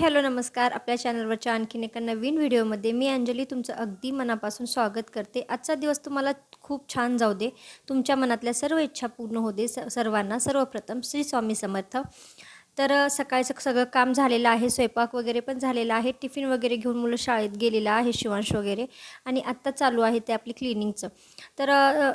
Hello नमस्कार. आपल्या चॅनलवरच्या आणखीन एका नवीन व्हिडिओमध्ये मी अंजली तुमचं अगदी मनापासून स्वागत करते. आजचा दिवस तुम्हाला खूप छान जाऊ दे. तुमच्या मनातल्या सर्व इच्छा पूर्ण होऊ दे. स सर्वांना सर्वप्रथम श्री स्वामी समर्थ. तर सकाळचं सगळं काम झालेलं आहे स्वयंपाक वगैरे पण झालेला आहे टिफिन वगैरे घेऊन मुलं शाळेत गेलेलं आहे शिवांश वगैरे आणि आत्ता चालू आहे ते आपली क्लिनिंगचं. तर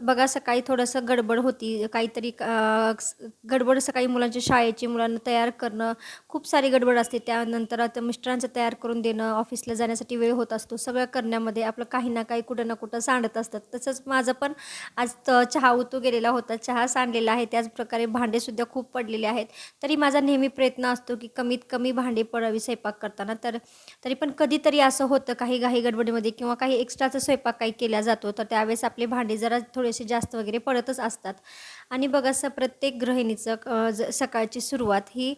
बघा सकाळी थोडंसं गडबड होती काहीतरी गडबड सकाळी मुलांच्या शाळेची मुलांना तयार करणं खूप सारी गडबड असते. त्यानंतर आता मिस्टरांचं तयार करून देणं ऑफिसला जाण्यासाठी वेळ होत असतो सगळं करण्यामध्ये आपलं काही ना काही कुठं ना कुठं सांडत असतात. तसंच माझं पण आज चहा उतू गेलेला होता चहा सांडलेला आहे त्याचप्रकारे भांडेसुद्धा खूप पडलेले आहेत. तरी माझा नेहमी प्रयत्न असतो की कमीत कमी भांडे पडावी स्वयंपाक करताना. तर तरी पण कधीतरी असं होतं काही घाई गडबडीमध्ये किंवा काही एक्स्ट्राचा स्वयंपाक काही केला जातो तर त्यावेळेस आपले भांडे जरा थोडेसे जास्त वगैरे पडतच असतात. आणि बघा असं प्रत्येक गृहिणीचं सकाळची सुरुवात ही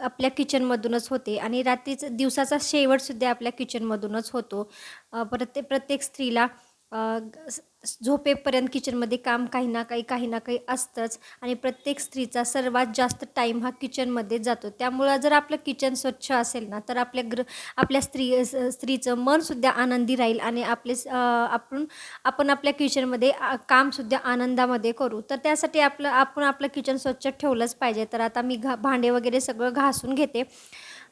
आपल्या किचनमधूनच होते आणि रात्रीच दिवसाचा शेवटसुद्धा आपल्या किचनमधूनच होतो. प्रत्येक प्रत्येक स्त्रीला झोपेपर्यंत किचनमध्ये काम काही ना काही काही ना काही असतंच. आणि प्रत्येक स्त्रीचा सर्वात जास्त टाईम हा किचनमध्ये जातो. त्यामुळं जर आपलं किचन स्वच्छ असेल ना तर आपल्या ग्र आपल्या स्त्री स्त्रीचं मनसुद्धा आनंदी राहील आणि आपले आपण आपण आपल्या किचनमध्ये कामसुद्धा आनंदामध्ये करू. तर त्यासाठी आपलं आपण आपलं किचन स्वच्छ ठेवलंच पाहिजे. तर आता मी घा भांडे वगैरे सगळं घासून घेते.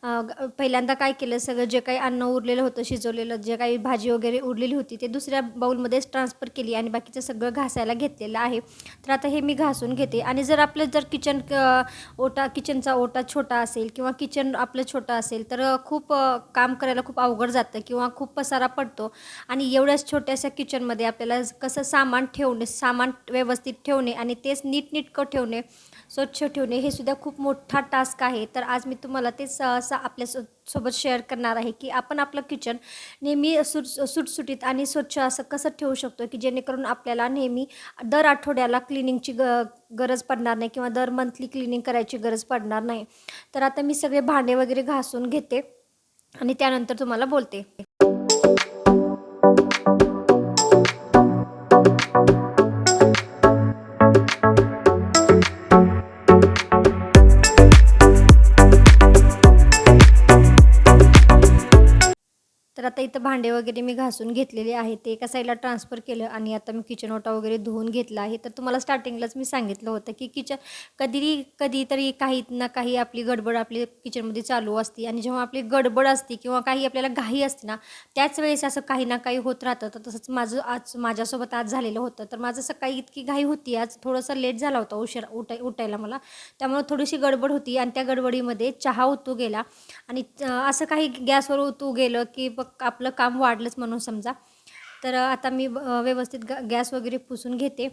पहिल्यांदा काय केलं? सगळं जे काही अन्न उरलेलं होतं शिजवलेलं जे काही भाजी वगैरे उरलेली होती ते दुसऱ्या बाऊलमध्येच ट्रान्सफर केली आणि बाकीचं सगळं घासायला घेतलेलं आहे. तर आता हे मी घासून घेते. आणि जर आपलं जर किचन क- ओटा किचनचा ओटा छोटा असेल किंवा किचन आपलं छोटं असेल तर खूप काम करायला खूप अवघड जातं किंवा खूप पसारा पडतो. आणि एवढ्याच छोट्याशा किचनमध्ये आपल्याला कसं सामान ठेवणे सामान व्यवस्थित ठेवणे आणि तेच नीटनीटकं ठेवणे स्वच्छ ठेवणे हे सुद्धा खूप मोठा टास्क आहे. तर आज मी तुम्हाला ते असा आपल्यासोबत शेअर करणार आहे की आपण आपलं किचन नेहमी सुट सुटसुटीत आणि स्वच्छ असं कसं ठेवू शकतो की जेणेकरून आपल्याला नेहमी दर आठवड्याला क्लिनिंगची ग गरज पडणार नाही किंवा दर मंथली क्लिनिंग करायची गरज पडणार नाही. तर आता मी सगळे भांडे वगैरे घासून घेते आणि त्यानंतर तुम्हाला बोलते. तर आता इथं भांडे वगैरे मी घासून घेतलेले आहे. ते एका साईडला ट्रान्सफर केलं आणि आता मी किचन ओटा वगैरे धुवून घेतला आहे. तर तुम्हाला स्टार्टिंगलाच मी सांगितलं होतं की किचन कधी कधीतरी काही ना काही आपली गडबड आपली किचनमध्ये चालू असते आणि जेव्हा आपली गडबड असते किंवा काही आपल्याला घाई असते ना त्याच वेळेस असं काही ना काही होत राहतं. तर तसंच माझं आज माझ्यासोबत आज झालेलं होतं. तर माझं सकाळी इतकी घाई होती. आज थोडंसं लेट झाला होता उशीर उठाय उठायला मला. त्यामुळे थोडीशी गडबड होती आणि त्या गडबडीमध्ये चहा उतू गेला. आणि असं काही गॅसवर उतू गेलं की आपलं काम वाढलंच म्हणून समजा. तर आता मी व्यवस्थित ग गॅस वगैरे पुसून घेते.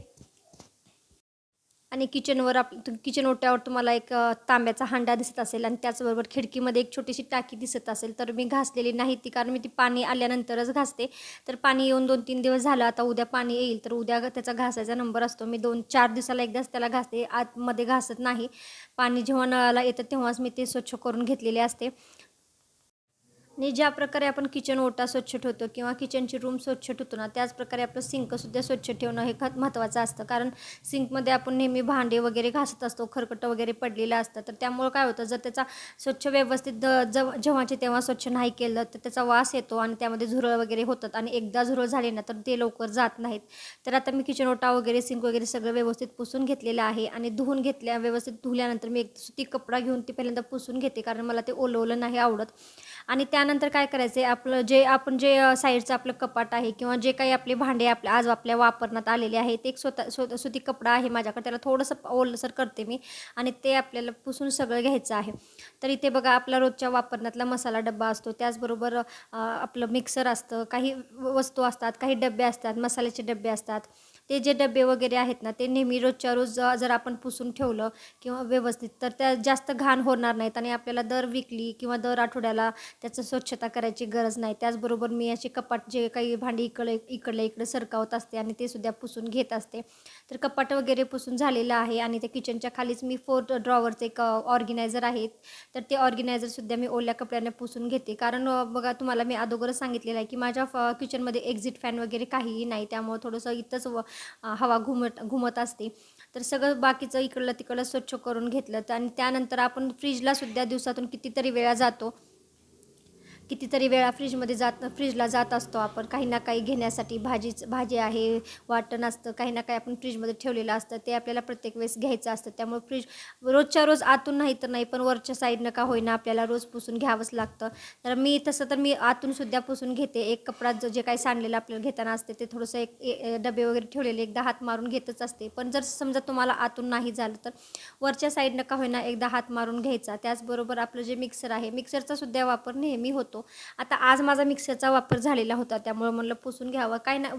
आणि किचनवर आप किचन ओट्यावर तुम्हाला एक तांब्याचा हांडा दिसत असेल आणि त्याचबरोबर खिडकीमध्ये एक छोटीशी टाकी दिसत असेल तर मी घासलेली नाही ती कारण मी ती पाणी आल्यानंतरच घासते. तर पाणी येऊन दोन तीन दिवस झालं आता उद्या पाणी येईल तर उद्या त्याचा घासायचा नंबर असतो. मी दोन चार दिवसाला एकदाच त्याला घासते. आतमध्ये घासत नाही. पाणी जेव्हा नळाला येतं तेव्हाच मी ते स्वच्छ करून घेतलेले असते. आणि ज्या प्रकारे आपण किचन ओटा स्वच्छ ठेवतो किंवा किचनची रूम स्वच्छ ठेवतो ना त्याचप्रकारे आपलं सिंकसुद्धा स्वच्छ ठेवणं हे खत महत्त्वाचं असतं. कारण सिंकमध्ये आपण नेहमी भांडे वगैरे घासत असतो खरकटं वगैरे पडलेलं असतं. तर त्यामुळं काय होतं जर त्याचा स्वच्छ व्यवस्थित द- जव जेव्हाचे तेव्हा स्वच्छ नाही केलं तर त्याचा वास येतो आणि त्यामध्ये झुरळ वगैरे होतात. आणि एकदा झुरळ झाले ना तर ते लवकर जात नाहीत. तर आता मी किचन ओटा वगैरे सिंक वगैरे सगळं व्यवस्थित पुसून घेतलेलं आहे आणि धुवून घेतल्या व्यवस्थित धुल्यानंतर मी एक सुती कपडा घेऊन ती पहिल्यांदा पुसून घेते. कारण मला ते ओलवलं नाही आवडत. आणि त्यानंतर काय करायचं आहे आपलं जे आपण जे साईडचं आपलं कपाट आहे किंवा जे काही आपले भांडे आपल्या आज आपल्या वापरण्यात आलेले आहे ते एक स्वतः स्वतः सुती कपडा आहे माझ्याकडे त्याला थोडंसं ओलसर करते मी आणि ते आपल्याला पुसून सगळं घ्यायचं आहे. तर इथे बघा आपला रोजच्या वापरण्यातला मसाला डब्बा असतो त्याचबरोबर आपलं मिक्सर असतं काही व- वस्तू असतात काही डबे असतात मसाल्याचे डबे असतात. ते जे डबे वगैरे आहेत ना ते नेहमी रोजच्या रोज जर आपण पुसून ठेवलं किंवा व्यवस्थित तर त्या जास्त घाण होणार नाहीत आणि आपल्याला दर विकली किंवा दर आठवड्याला त्याचं स्वच्छता करायची गरज नाही. त्याचबरोबर मी असे कपाट जे काही भांडी इकडे इकडल्या इकडे सरकावत असते आणि ते सुद्धा पुसून घेत असते. तर कपाट वगैरे पुसून झालेलं आहे आणि त्या किचनच्या खालीच मी फोर ड्रॉवरचे एक ऑर्गनायझर आहेत. तर ते ऑर्गनायझरसुद्धा मी ओल्या कपड्याने पुसून घेते. कारण बघा तुम्हाला मी अगोदरच सांगितलेलं आहे की माझ्या फ किचनमध्ये एक्झिट फॅन वगैरे काहीही नाही. त्यामुळे थोडंसं इथंच व हवा घुमट घुमत असते. तर सगळं बाकीचं इकडलं तिकडलं स्वच्छ करून घेतलं. तर आणि त्यानंतर आपण फ्रीजला सुद्धा दिवसातून कितीतरी वेळा जातो. कितीतरी वेळा फ्रीजमध्ये जात फ्रीजला जात असतो आपण. काही ना काही घेण्यासाठी भाजीच भाजी आहे वाटण असतं काही ना काही आपण फ्रीजमध्ये ठेवलेलं असतं. ते आपल्याला प्रत्येक वेळेस घ्यायचं असतं. त्यामुळे फ्रीज रोजच्या रोज आतून नाही तर नाही पण वरच्या साईडनं का होईना आपल्याला रोज पुसून घ्यावंच लागतं. तर मी तसं तर मी आतून सुद्धा पुसून घेते. एक कपडा जे काही सांडलेलं आपल्याला घेताना असते ते थोडंसं एक ए- डबे वगैरे ठेवलेले एकदा हात मारून घेतच असते. पण जर समजा तुम्हाला आतून नाही झालं तर वरच्या साईडनं का होईना एकदा हात मारून घ्यायचा. त्याचबरोबर आपलं जे मिक्सर आहे मिक्सरचा सुद्धा वापर नेहमी होतो. आता आज माझा मिक्सरचा वापर झालेला होता त्यामुळे म्हणलं पुसून घ्यावं. काही ना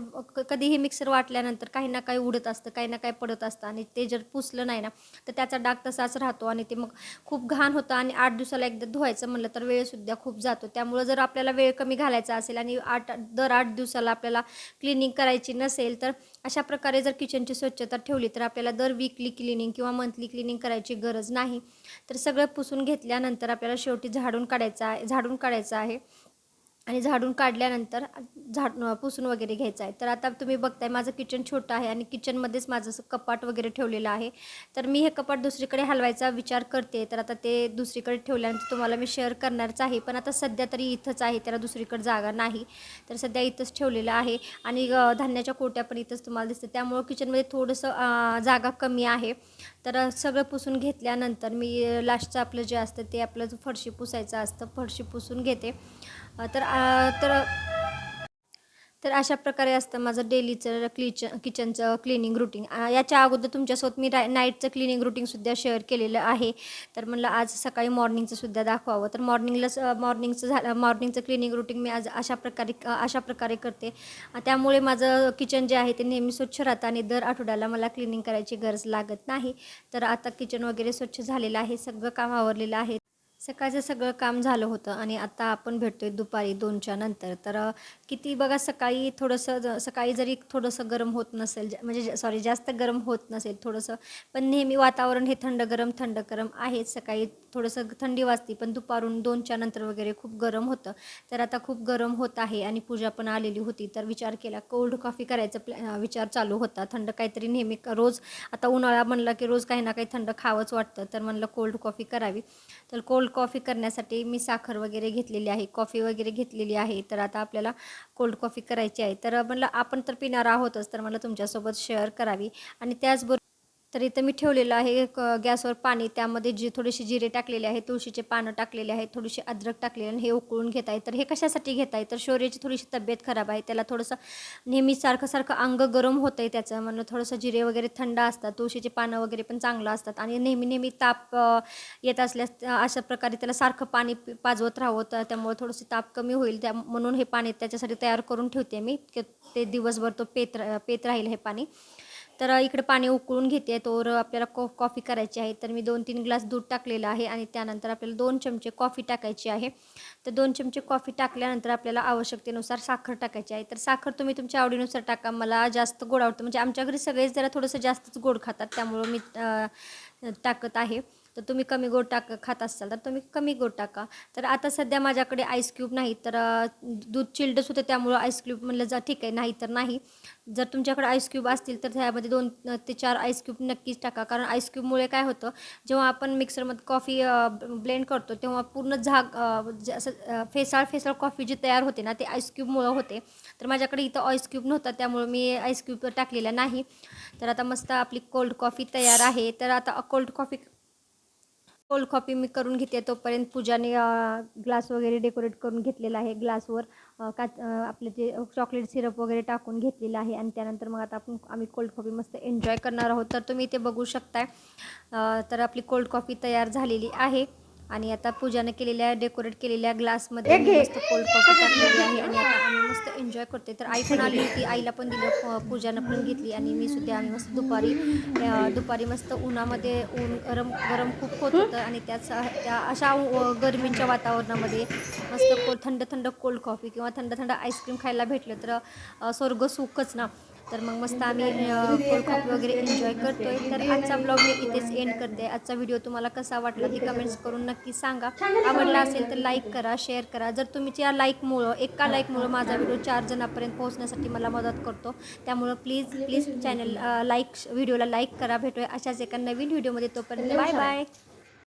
कधीही मिक्सर वाटल्यानंतर काही ना काही उडत असतं काही ना काही पडत असतं आणि ते जर पुसलं नाही ना तर त्याचा डाग तसाच राहतो आणि ते मग खूप घाण होतं आणि आठ दिवसाला एकदा धुवायचं म्हणलं तर वेळसुद्धा खूप जातो. त्यामुळं जर आपल्याला वेळ कमी घालायचा असेल आणि आठ दर आठ दिवसाला आपल्याला क्लिनिंग करायची नसेल तर अशा प्रकारे जर किचनची स्वच्छता ठेवली तर आपल्याला दर वीकली क्लिनिंग किंवा मंथली क्लिनिंग करायची गरज नाही. तर सगळं पुसून घेतल्यानंतर आपल्याला शेवटी झाडून काढायचं आहे झाडून काढायचं आहे. आहे आणि झाडून काढल्यानंतर झाड पुसून वगैरे घ्यायचं आहे. तर आता तुम्ही बघताय माझं किचन छोटं आहे आणि किचनमध्येच माझं असं कपाट वगैरे ठेवलेलं आहे. तर मी हे कपाट दुसरीकडे हलवायचा विचार करते. तर आता ते दुसरीकडे ठेवल्यानंतर तुम्हाला मी शेअर करणारच आहे. पण आता सध्या तरी इथंच आहे. त्याला दुसरीकडे जागा नाही. तर सध्या इथंच ठेवलेलं आहे. आणि धान्याच्या कोट्या पण इथंच तुम्हाला दिसतं त्यामुळं किचनमध्ये थोडंसं जागा कमी आहे. तर सगळं पुसून घेतल्यानंतर मी लास्टचं आपलं जे असतं ते आपलं फरशी पुसायचं असतं. फरशी पुसून घेते. तर तर तर अशा प्रकारे असतं माझं डेलीचं क्लिच किचनचं क्लिनिंग रुटीन. याच्या अगोदर तुमच्यासोबत मी राय नाईटचं क्लिनिंग रुटीनसुद्धा शेअर केलेलं आहे. तर म्हणलं आज सकाळी मॉर्निंगचं सुद्धा दाखवावं. तर मॉर्निंगला मॉर्निंगचं झालं मॉर्निंगचं क्लिनिंग रुटीन मी आज अशा प्रकारे अशा प्रकारे करते. त्यामुळे माझं किचन जे आहे ते नेहमी स्वच्छ राहतं आणि दर आठवड्याला मला क्लिनिंग करायची गरज लागत नाही. तर आता किचन वगैरे स्वच्छ झालेलं आहे सगळं काम आवरलेलं आहे. सकाळचं सगळं काम झालं होतं आणि आता आपण भेटतोय दुपारी दोनच्या नंतर. तर किती बघा सकाळी थोडंसं ज- सकाळी जरी थोडंसं गरम होत नसेल ज- म्हणजे सॉरी जास्त गरम होत नसेल थोडंसं पण नेहमी वातावरण हे थंड गरम थंड गरम आहेच. सकाळी थोडंसं थंडी वाजते पण दुपारून दोनच्या नंतर वगैरे खूप गरम होतं. तर आता खूप गरम होत आहे आणि पूजा पण आलेली होती. तर विचार केला कोल्ड कॉफी करायचा प्लॅ विचार चालू होता. थंड काहीतरी नेहमी रोज आता उन्हाळा म्हणलं की रोज काही ना काही थंड खावंच वाटतं. तर म्हणलं कोल्ड कॉफी करावी. तर कोल्ड कॉफी करण्यासाठी मी साखर वगैरे घेतलेली आहे कॉफी वगैरे घेतलेली आहे. तर आता आपल्याला कोल्ड कॉफी करायची आहे. तर म्हणलं आपण तर पिणार आहोतच तर मला तुमच्यासोबत शेअर करावी. आणि त्याचबरोबर तर इथं मी ठेवलेलं आहे. क- गॅसवर पाणी त्यामध्ये जी थोडेसे जिरे टाकलेले आहे तुळशीचे पानं टाकलेले आहे थोडीशी अद्रक टाकलेले आणि हे उकळून घेत आहे. तर हे कशासाठी घेत आहे? तर शौर्याची थोडीशी तब्येत खराब आहे. त्याला थोडंसं नेहमी सारखं सारखं अंग गरम होतं आहे त्याचं. म्हणून थोडंसं जिरे वगैरे थंड असतात. तुळशीचे पानं वगैरे पण चांगलं असतात. आणि नेहमी नेहमी ताप येत असल्यास अशा प्रकारे त्याला सारखं पाणी पाजवत राहावं. तर त्यामुळे थोडंसं ताप कमी होईल. त्या म्हणून हे पाणी त्याच्यासाठी तयार करून ठेवते मी. ते दिवसभर तो पेत रा- पेत राहील हे पाणी. तर इकडे पाणी उकळून घेते. तोवर आपल्याला कॉ कॉफी करायची आहे. तर मी दोन तीन ग्लास दूध टाकलेलं आहे आणि त्यानंतर आपल्याला दोन चमचे कॉफी टाकायची आहे. तर दोन चमचे कॉफी टाकल्यानंतर आपल्याला आवश्यकतेनुसार साखर टाकायची आहे. तर साखर तुम्ही तुमच्या आवडीनुसार टाका. मला जास्त गोड आवडतं. म्हणजे आमच्या घरी सगळेच जरा थोडंसं जास्तच गोड खातात. त्यामुळं मी टाकत आहे. तर तुम्ही कमी गोड टाक खात असाल तर तुम्ही कमी गोड टाका. तर आता सध्या माझ्याकडे आईस क्यूब नाही तर दूध चिल्डच होतं त्यामुळं आईस्क्यूब म्हणलं जा ठीक आहे नाही तर नाही. जर तुमच्याकडे आईस्क्यूब असतील तर त्यामध्ये दोन ते चार आईस्क्यूब नक्कीच टाका. कारण आईस्क्यूबमुळे काय होतं जेव्हा आपण मिक्सरमध्ये कॉफी ब्लेंड करतो तेव्हा पूर्ण झाग असं फेसाळ फेसाळ कॉफी जी तयार होते ना ते आईस्क्यूबमुळं होते. तर माझ्याकडे इथं आईस क्यूब नव्हता त्यामुळं मी आईस्क्यूब टाकलेला नाही. तर आता मस्त आपली कोल्ड कॉफी तयार आहे. तर आता कोल्ड कॉफी कोल्ड कॉफी मी करून घेते तोपर्यंत पूजाने ग्लास वगैरे डेकोरेट करून घेतलेला आहे. ग्लासवर का आपले जे चॉकलेट सिरप वगैरे टाकून घेतलेलं आहे. आणि त्यानंतर मग आता आपण आम्ही कोल्ड कॉफी मस्त एन्जॉय करणार आहोत. तर तुम्ही इथे बघू शकताय. तर आपली कोल्ड कॉफी तयार झालेली आहे. आणि आता पूजाने केलेल्या डेकोरेट केलेल्या ग्लासमध्ये मस्त कोल्ड कॉफी टाकलेली आहे आणि आता आम्ही मस्त एन्जॉय करते तर आई पण आली होती आईला पण दिलं पूजानं पण घेतली आणि मी सुद्धा आम्ही मस्त दुपारी दुपारी मस्त उन्हामध्ये ऊन गरम गरम खूप होत होतं आणि त्याच त्या अशा गरमीच्या वातावरणामध्ये मस्त को थंड थंड कोल्ड कॉफी किंवा थंड थंड आईस्क्रीम खायला भेटलं तर स्वर्ग सुखच ना. तर मग मस्त आम्ही कोल्ड वगैरे एन्जॉय करतो आहे तर आजचा ब्लॉग मी इथेच एंड करते. आजचा व्हिडिओ तुम्हाला कसा वाटला ते कमेंट्स करून नक्की सांगा. आवडला असेल तर लाईक करा शेअर करा. जर तुमच्या लाईकमुळं एका लाईकमुळं माझा व्हिडिओ चार जणांपर्यंत पोहोचण्यासाठी मला मदत करतो त्यामुळं प्लीज प्लीज चॅनल लाईक व्हिडिओला लाईक करा. भेटूया अशाच एका नवीन व्हिडिओमध्ये तोपर्यंत बाय बाय